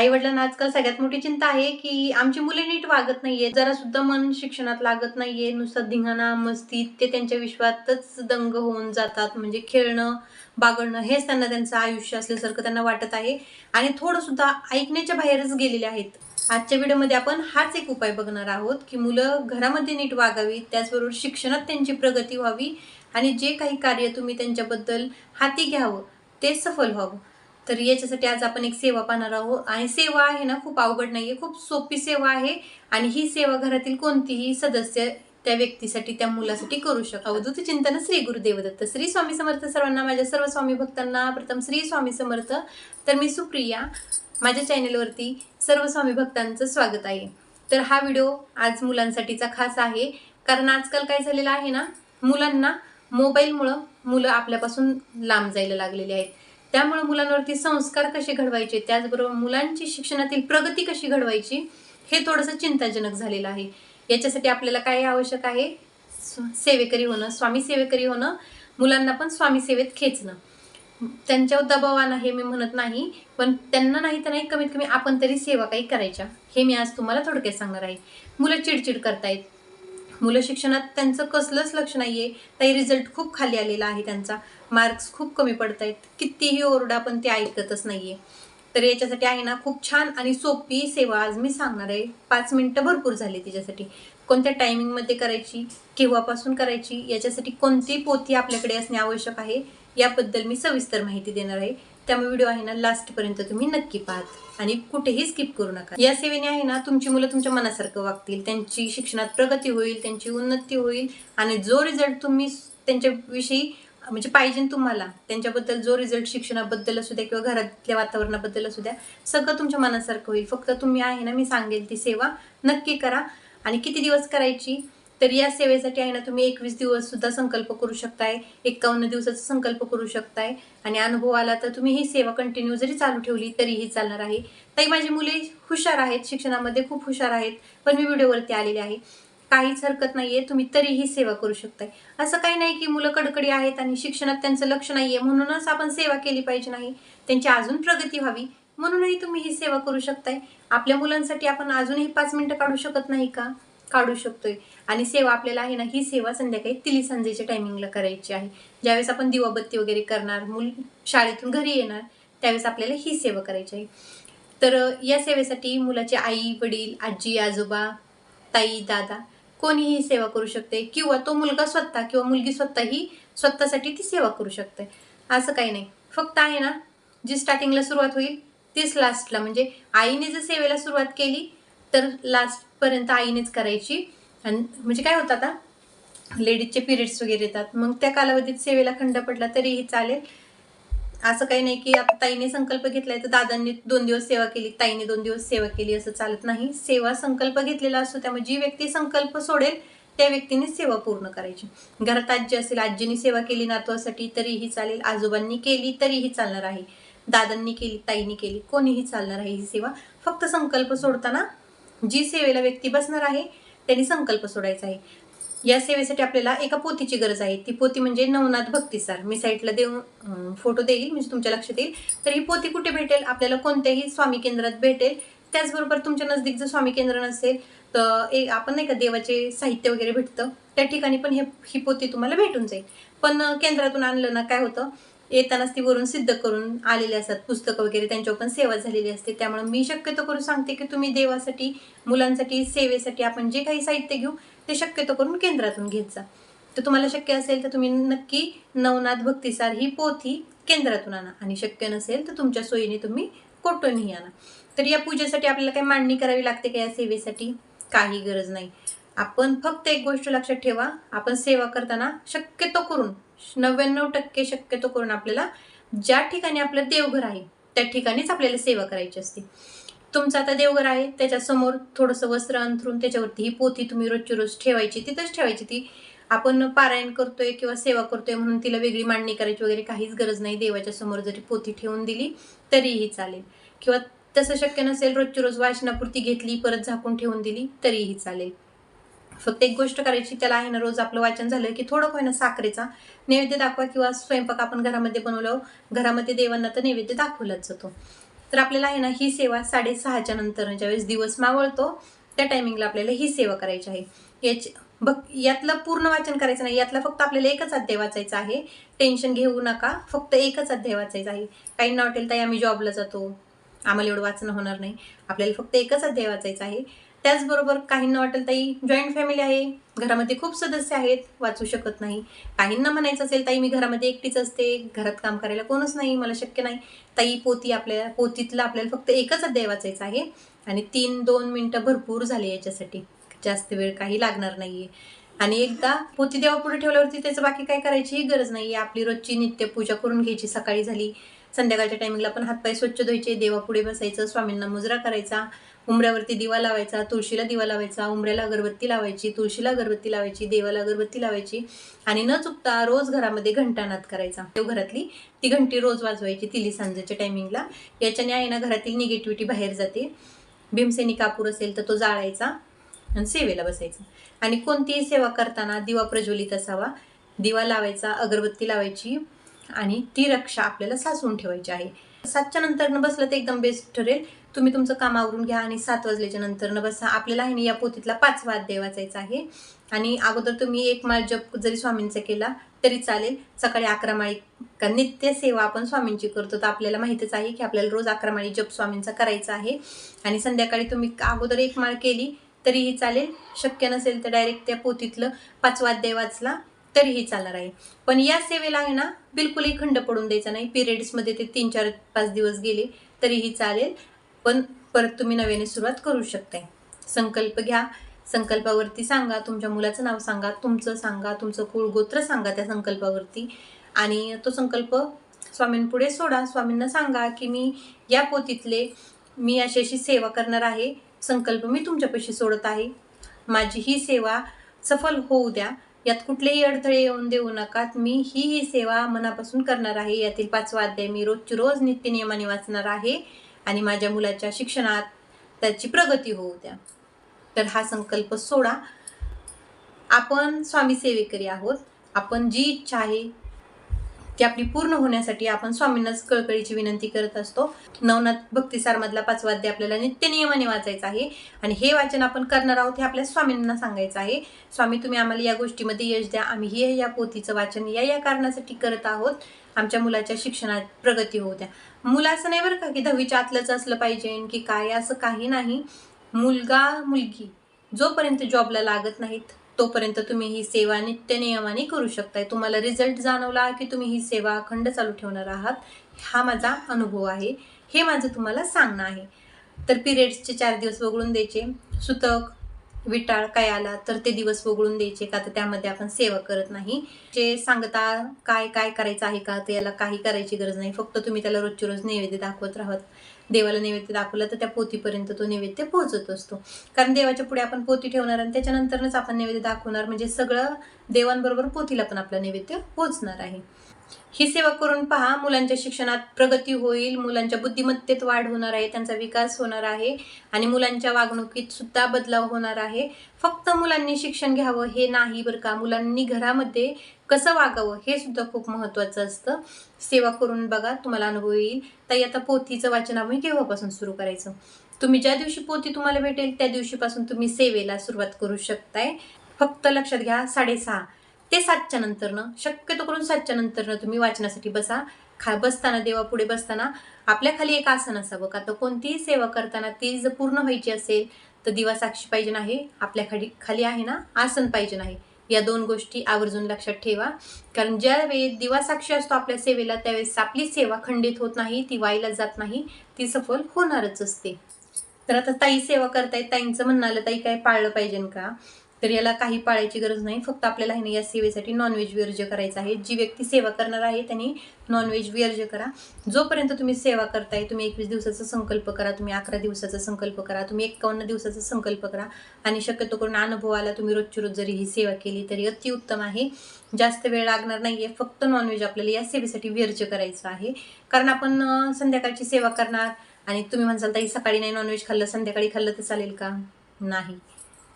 आई वडिलांना आजकाल सगळ्यात मोठी चिंता आहे की आमची मुले नीट वागत नाहीये. जरा सुद्धा मन शिक्षणात लागत नाहीये. नुसतं धिंगाणा मस्ती ते त्यांच्या विश्वातच दंग होऊन जातात. म्हणजे खेळणं बागडणं हेच त्यांना त्यांचं आयुष्य असल्यासारखं त्यांना वाटत आहे. आणि थोडं सुद्धा ऐकण्याच्या बाहेरच गेलेले आहेत. आजच्या व्हिडिओमध्ये आपण हाच एक उपाय बघणार आहोत की मुलं घरामध्ये नीट वागावी त्याचबरोबर शिक्षणात त्यांची प्रगती व्हावी आणि जे काही कार्य तुम्ही त्यांच्याबद्दल हाती घ्यावं ते सफल व्हावं. तर याच्यासाठी आज आपण एक सेवा पाहणार आहोत. आणि सेवा आहे ना खूप अवघड नाहीये खूप सोपी सेवा आहे. आणि ही सेवा घरातील कोणतीही सदस्य त्या व्यक्तीसाठी त्या मुलासाठी करू शकतो अवधूत चिंतन श्री गुरुदेवदत्त. श्री स्वामी समर्थ सर्वांना माझ्या सर्व स्वामी भक्तांना प्रथम श्री स्वामी समर्थ. तर मी सुप्रिया माझ्या चॅनेलवरती सर्व स्वामी भक्तांचं स्वागत आहे. तर हा व्हिडिओ आज मुलांसाठीचा खास आहे. कारण आजकाल काय झालेलं आहे ना मुलांना मोबाईलमुळं मुलं आपल्यापासून लांब जायला लागलेली आहेत. त्यामुळे मुलांवरती संस्कार कसे घडवायचे त्याचबरोबर मुलांची शिक्षणातील प्रगती कशी घडवायची हे थोडंसं चिंताजनक झालेलं आहे. याच्यासाठी आपल्याला काय आवश्यक आहे? स्व- सेवेकरी होणं स्वामी सेवेकरी होणं मुलांना पण स्वामी सेवेत खेचणं. त्यांच्यावर दबावानं हे मी म्हणत नाही पण त्यांना नाही तर नाही कमीत कमी आपण तरी सेवा काही करायच्या. हे मी आज तुम्हाला थोडक्यात सांगणार आहे. मुलं चिडचिड करतायत. मुलं शिक्षणात त्यांचं कसलंच लक्ष नाही आहे ताई रिझल्ट खूप खाली आलेला आहे त्यांचा. मार्क्स खूप कमी पडत आहेत कितीही ओरडा पण ते ऐकतच नाही आहे तर याच्यासाठी आहे ना खूप छान आणि सोपी सेवा आज मी सांगणार आहे. पाच मिनटं भरपूर झाली तिच्यासाठी. कोणत्या टायमिंगमध्ये करायची केव्हापासून करायची याच्यासाठी कोणती पोथी आपल्याकडे असणे आवश्यक आहे याबद्दल मी सविस्तर माहिती देणार आहे. त्यामुळे व्हिडिओ आहे ना लास्टपर्यंत तुम्ही नक्की पाहात आणि कुठेही स्किप करू नका. या सेवेने आहे ना तुमची मुलं तुमच्या मनासारखं वागतील त्यांची शिक्षणात प्रगती होईल त्यांची उन्नती होईल आणि जो रिझल्ट तुम्ही त्यांच्याविषयी म्हणजे पाहिजे तुम्हाला त्यांच्याबद्दल जो रिझल्ट शिक्षणाबद्दल असू द्या किंवा घरातल्या वातावरणाबद्दल असू द्या सगळं तुमच्या मनासारखं होईल. फक्त तुम्ही आहे ना मी सांगेल ती सेवा नक्की करा आणि किती दिवस करायची? तर या सेवेसाठी आहे ना तुम्ही एकवीस दिवस सुद्धा संकल्प करू शकताय. एकावन्न दिवसाचा संकल्प करू शकताय. आणि अनुभव आला तर तुम्ही ही सेवा कंटिन्यू जरी चालू ठेवली तरीही चालणार आहे. ताई माझी मुले हुशार आहेत शिक्षणामध्ये खूप हुशार आहेत पण मी व्हिडिओवरती आलेले आहे. काहीच हरकत नाहीये तुम्ही तरीही सेवा करू शकताय. असं काही नाही की मुलं कडकडी आहेत आणि शिक्षणात त्यांचं लक्ष नाहीये म्हणूनच आपण सेवा केली पाहिजे नाही. त्यांची अजून प्रगती व्हावी म्हणूनही तुम्ही ही सेवा करू शकताय. आपल्या मुलांसाठी आपण अजूनही पाच मिनिटं काढू शकत नाही का? काढू शकतोय. आणि सेवा आपल्याला आहे ना ही सेवा संध्याकाळी तिली संजेच्या टायमिंगला करायची आहे. ज्यावेळेस आपण दिवाबत्ती वगैरे करणार मूल शाळेतून घरी येणार त्यावेळेस आपल्याला ही सेवा करायची आहे. तर या सेवेसाठी मुलाचे आई वडील आजी आजोबा ताई दादा कोणीही सेवा करू शकते. किंवा तो मुलगा स्वतः किंवा मुलगी स्वतःही स्वतःसाठी ती सेवा करू शकते. असं काही नाही. फक्त आहे ना जी स्टार्टिंगला सुरुवात होईल तीच लास्टला म्हणजे आईने जर सेवेला सुरुवात केली तर लास्टपर्यंत आईनेच करायची. आणि म्हणजे काय होतं आता लेडीजचे पिरियड्स वगैरे येतात. मग त्या कालावधीत सेवेला खंड पडला तरीही चालेल. असं काही नाही की आता ताईने संकल्प घेतलाय तर दादांनी दोन दिवस सेवा केली ताईने दोन दिवस सेवा केली असं चालत नाही. सेवा संकल्प घेतलेला असतो त्यामुळे जी व्यक्ती संकल्प सोडेल त्या व्यक्तीने सेवा पूर्ण करायची. घरात आजी असेल आजीने सेवा केली नातवासाठी तरीही चालेल. आजोबांनी केली तरीही चालणार आहे. दादांनी केली ताईने केली कोणीही चालणार आहे ही सेवा. फक्त संकल्प सोडताना जी सेवेला व्यक्ती बसणार आहे त्यांनी संकल्प सोडायचा आहे. या सेवेसाठी आपल्याला एका पोथीची गरज आहे. ती पोथी म्हणजे नवनाथ भक्तिसार मी साईटला देऊन फोटो देईल म्हणजे तुमच्या लक्षात येईल. तर ही पोथी कुठे भेटेल? आपल्याला कोणत्याही स्वामी केंद्रात भेटेल. त्याचबरोबर तुमच्या नजदीक जर स्वामी केंद्र नसेल तर एक आपण नाही का देवाचे साहित्य वगैरे भेटतं. त्या ठिकाणी पण हे ही पोथी तुम्हाला भेटून जाईल. पण केंद्रातून आणलं ना काय होतं? येतानाच ती वरून सिद्ध करून आलेले असतात. पुस्तकं वगैरे त्यांच्यावर पण सेवा झालेली असते. त्यामुळे मी शक्यतो करून सांगते की तुम्ही देवासाठी मुलांसाठी सेवेसाठी आपण जे काही साहित्य घेऊ ते शक्यतो करून केंद्रातून घेत जा. तर तुम्हाला शक्य असेल तर तुम्ही नक्की नवनाथ भक्तिसार ही पोथी केंद्रातून आणा. आणि शक्य नसेल तर तुमच्या सोयीने तुम्ही कोटूनही आणा. तर या पूजेसाठी आपल्याला काही मांडणी करावी लागते का या सेवेसाठी? काही गरज नाही. आपण फक्त एक गोष्ट लक्षात ठेवा. आपण सेवा करताना शक्यतो करून नव्याण्णव टक्के शक्यतो करून आपल्याला ज्या ठिकाणी आपलं देवघर आहे त्या ठिकाणीच आपल्याला सेवा करायची असते. तुमचं आता देवघर आहे त्याच्यासमोर थोडंसं वस्त्र अंथरून त्याच्यावरती ही पोथी तुम्ही रोजची रोज ठेवायची तिथंच ठेवायची. ती आपण पारायण करतोय किंवा सेवा करतोय म्हणून तिला वेगळी मांडणी करायची वगैरे काहीच गरज नाही. देवाच्या समोर जरी पोथी ठेवून दिली तरीही चालेल. किंवा तसं शक्य नसेल रोजची रोज वाचनापुरती घेतली परत झाकून ठेवून दिली तरीही चालेल. फक्त एक गोष्ट करायची त्याला आहे ना रोज आपलं वाचन झालं की थोडं होईना साखरेचा. नैवेद्य दाखवा किंवा स्वयंपाक आपण घरामध्ये बनवल्यावर घरामध्ये देवांना तर नैवेद्य दाखवलाच जातो. तर आपल्याला आहे ना ही सेवा साडेसहाच्या नंतर ज्यावेळेस दिवस मावळतो त्या टायमिंगला आपल्याला ही सेवा करायची आहे. याची बघ यातलं पूर्ण वाचन करायचं नाही यातला फक्त आपल्याला एकच अध्याय वाचायचा आहे. टेन्शन घेऊ नका फक्त एकच अध्याय वाचायचा आहे. काही न वाटेल ताई आम्ही जॉबला जातो. आम्हाला एवढं वाचणं होणार नाही. आपल्याला फक्त एकच अध्याय वाचायचा आहे. त्याचबरोबर काहींना वाटेल ताई जॉईंट फॅमिली आहे घरामध्ये खूप सदस्य आहेत वाचू शकत नाही. काहींना म्हणायचं असेल ताई मी घरामध्ये एकटीच असते घरात काम करायला कोणच नाही मला शक्य नाही. ताई पोती आपल्याला पोतीतला आपल्याला फक्त एकच अध्याय वाचायचा आहे आणि तीन दोन मिनटं भरपूर झाले याच्यासाठी. जास्त वेळ काही लागणार नाहीये. आणि एकदा पोती देवा पुढे ठेवल्यावरती त्याचं बाकी काय करायचीही गरज नाही आपली रोजची नित्य पूजा करून घ्यायची सकाळी झाली. संध्याकाळच्या टायमिंगला पण हातपाय स्वच्छ धुवायचे देवापुढे बसायचं स्वामींना मुजरा करायचा. उमऱ्यावरती दिवा लावायचा तुळशीला दिवा लावायचा उमऱ्याला अगरबत्ती लावायची तुळशीला अगरबत्ती लावायची देवाला अगरबत्ती लावायची आणि न चुकता रोज घरामध्ये घंटानाद करायचा. देव घरातली ती घंटी रोज वाजवायची तिली सांजेच्या टायमिंगला याच्याने आहे ना घरातील निगेटिव्हिटी बाहेर जाते. भीमसेनी कापूर असेल तर तो जाळायचा आणि सेवेला बसायचा. आणि कोणतीही सेवा करताना दिवा प्रज्वलित असावा. दिवा लावायचा अगरबत्ती लावायची आणि ती रक्षा आपल्याला साचवून ठेवायची आहे. सातच्या नंतरनं बसलं तर एकदम बेस्ट ठरेल. तुम्ही तुमचं काम आवरून घ्या आणि सात वाजल्याच्या नंतरनं बसा. आपल्याला आहे ना या पोथीतला पाचवा अध्याय वाचायचा आहे. आणि अगोदर तुम्ही एक माळ जप जरी स्वामींचा केला तरी चालेल. सकाळी अकरा माळी का नित्य सेवा आपण स्वामींची करतो. तर आपल्याला माहितीच आहे की आपल्याला रोज अकरा माळी जप स्वामींचा करायचा आहे. आणि संध्याकाळी तुम्ही अगोदर एक माळ केली तरीही चालेल. शक्य नसेल तर डायरेक्ट त्या पोथीतलं पाचवा अध्याय वाचला तरीही चालणार आहे. पण या सेवेला आहे ना बिलकुलही खंड पडून द्यायचा नाही. पिरियड्समध्ये ते तीन चार पाच दिवस गेले तरीही चालेल. पण परत तुम्ही नव्याने सुरुवात करू शकताय संकल्प घ्या. संकल्पावरती सांगा. तुमच्या मुलाचं नाव सांगा. तुमचं सांगा. तुमचं कुळगोत्र सांगा त्या संकल्पावरती. आणि तो संकल्प स्वामींपुढे सोडा. स्वामींना सांगा की मी या पोतीतले मी अशी अशी सेवा करणार आहे. संकल्प मी तुमच्यापाशी सोडत आहे. माझी ही सेवा सफल होऊ द्या. यात कुठलेही अडथळे येऊन देऊ नका. मी ही ही सेवा मनापासून करणार आहे. यातील पाचवा अध्याय मी रोजची रोज नित्य नियमाने वाचणार आहे. आणि माझ्या मुलाच्या शिक्षणात त्याची प्रगती होऊ द्या. तर हा संकल्प सोडा. आपण स्वामी सेवेकरी आहोत. आपण जी इच्छा आहे ती आपली पूर्ण होण्यासाठी आपण स्वामींनाच कळकळीची विनंती करत असतो. नवनाथ भक्तिसारमधला पाचवा अध्याय आपल्याला नित्य नियमाने वाचायचा आहे. आणि हे वाचन आपण करणार आहोत हे आपल्या स्वामींना सांगायचं आहे. स्वामी तुम्ही आम्हाला या गोष्टीमध्ये यश द्या. आम्ही हे या पोथीचं वाचन या या कारणासाठी करत आहोत. आमच्या मुलाच्या शिक्षणात प्रगती होऊ द्या मुलं असं नाही बरं का की दहावीच्या आतलंच असलं पाहिजे की काय असं काही नाही. मुलगा मुलगी जोपर्यंत जॉबला लागत नाहीत तोपर्यंत तुम्ही ही सेवा नित्य नियमाने करू शकताय. तुम्हाला रिझल्ट जाणवला की तुम्ही ही सेवा अखंड चालू ठेवणार आहात हा माझा अनुभव आहे. हे माझं तुम्हाला सांगणं आहे. तर पिरियड्सचे चार दिवस वगळून द्यायचे. सुतक विटाळ काय आला तर ते दिवस वगळून द्यायचे का तर त्यामध्ये आपण सेवा करत नाही. जे सांगता काय काय करायचं आहे का तर याला काही करायची गरज नाही. फक्त तुम्ही त्याला रोजची रोज नैवेद्य दाखवत राहत देवाला नैवेद्य दाखवला तर त्या पोतीपर्यंत तो नैवेद्य पोहोचत असतो. कारण देवाच्या पुढे आपण पोती ठेवणार आणि त्याच्यानंतरच आपण नैवेद्य दाखवणार. म्हणजे सगळं देवांबरोबर पोतीला पण आपलं नैवेद्य पोहोचणार आहे. ही सेवा करून पहा मुलांच्या शिक्षणात प्रगती होईल मुलांच्या बुद्धिमत्तेत वाढ होणार आहे त्यांचा विकास होणार आहे आणि मुलांच्या वागणुकीत सुद्धा बदलाव होणार आहे. फक्त मुलांनी शिक्षण घ्यावं हे नाही बरं का? मुलांनी घरामध्ये कसं वागावं हे सुद्धा खूप महत्त्वाचं असतं. सेवा करून बघा तुम्हाला अनुभव येईल. ताई आता पोथीचं वाचन आम्ही केव्हापासून सुरू करायचं? तुम्ही ज्या दिवशी पोथी तुम्हाला भेटेल त्या दिवशीपासून तुम्ही सेवेला सुरुवात करू शकताय. फक्त लक्षात घ्या साडेसहा ते सातच्या नंतरनं शक्यतो करून सातच्या नंतरनं तुम्ही वाचनासाठी बसा. खा बसताना देवा पुढे बसताना आपल्या खाली एक आसन असावं. का तर कोणतीही सेवा करताना ती जर पूर्ण व्हायची असेल तर दिवा साक्षी पाहिजे आहे आपल्या खाली खाली आहे ना आसन पाहिजे आहे या दोन गोष्टी आवर्जून लक्षात ठेवा. कारण ज्या वेळी दिवा साक्षी असतो आपल्या सेवेला त्यावेळेस आपली सेवा खंडित होत नाही ती वाईला जात नाही ती सफल होणारच असते. तर आता ताई सेवा करतायत ताईंचं म्हणणं आलं ताई काय पाळलं पाहिजे का? तर याला काही पाळायची गरज नाही. फक्त आपल्याला आहे ना या सेवेसाठी नॉनव्हेज विर्ज करायचं आहे. जी व्यक्ती सेवा करणार आहे त्यांनी नॉनव्हेज विर्ज करा. जोपर्यंत तुम्ही सेवा करताय तुम्ही एकवीस दिवसाचा संकल्प करा तुम्ही अकरा दिवसाचा संकल्प करा तुम्ही एक्कावन्न दिवसाचा संकल्प करा आणि शक्यतो करून अनुभवाला तुम्ही रोजची रोज जरी ही सेवा केली तरी अतिउत्तम आहे. जास्त वेळ लागणार नाही आहे फक्त नॉनव्हेज आपल्याला या सेवेसाठी विर्ज करायचं आहे. कारण आपण संध्याकाळची सेवा करणार आणि तुम्ही म्हणसाल ताई सकाळी नाही नॉनव्हेज खाल्लं संध्याकाळी खाल्लं तर चालेल का? नाही.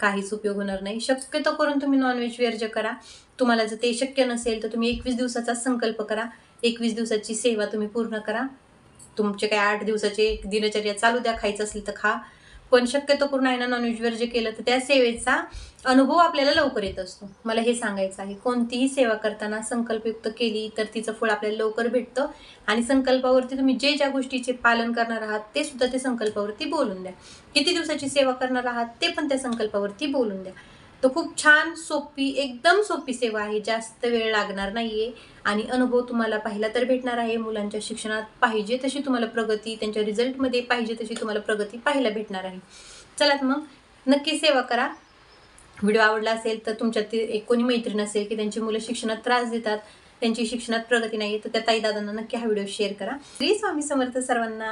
काहीच उपयोग होणार नाही. शक्यतो करून तुम्ही नॉनव्हेज वर्ज करा तुम्हाला जर ते शक्य नसेल तर तुम्ही एकवीस दिवसाचा संकल्प करा. एकवीस दिवसाची सेवा तुम्ही पूर्ण करा. तुमचे काही आठ दिवसाचे दिनचर्या चालू द्या खायचं असेल तर खा. पण शक्यतो पूर्ण आहे ना नॉनव्हेजवर जे केलं तर त्या सेवेचा अनुभव आपल्याला लवकर येत असतो. मला हे सांगायचं आहे कोणतीही सेवा करताना संकल्पयुक्त केली तर तिचं फळ आपल्याला लवकर भेटतं. आणि संकल्पावरती तुम्ही जे ज्या गोष्टीचे पालन करणार आहात ते सुद्धा ते संकल्पावरती बोलून द्या. किती दिवसाची सेवा करणार आहात ते पण त्या संकल्पावरती बोलून द्या. तर खूप छान सोपी एकदम सोपी सेवा आहे. जास्त वेळ लागणार नाही आहे आणि अनुभव तुम्हाला पाहिला तर भेटणार आहे. मुलांच्या शिक्षणात पाहिजे तशी तुम्हाला प्रगती त्यांच्या रिझल्टमध्ये पाहिजे तशी तुम्हाला प्रगती पाहायला भेटणार आहे. चला मग नक्की सेवा करा. व्हिडिओ आवडला असेल तर तुमच्यात एक कोणी मैत्रीण असेल की त्यांची मुलं शिक्षणात त्रास देतात त्यांची शिक्षणात प्रगती नाही तर त्या ताई दादांना नक्की हा व्हिडिओ शेअर करा. श्री स्वामी समर्थ सर्वांना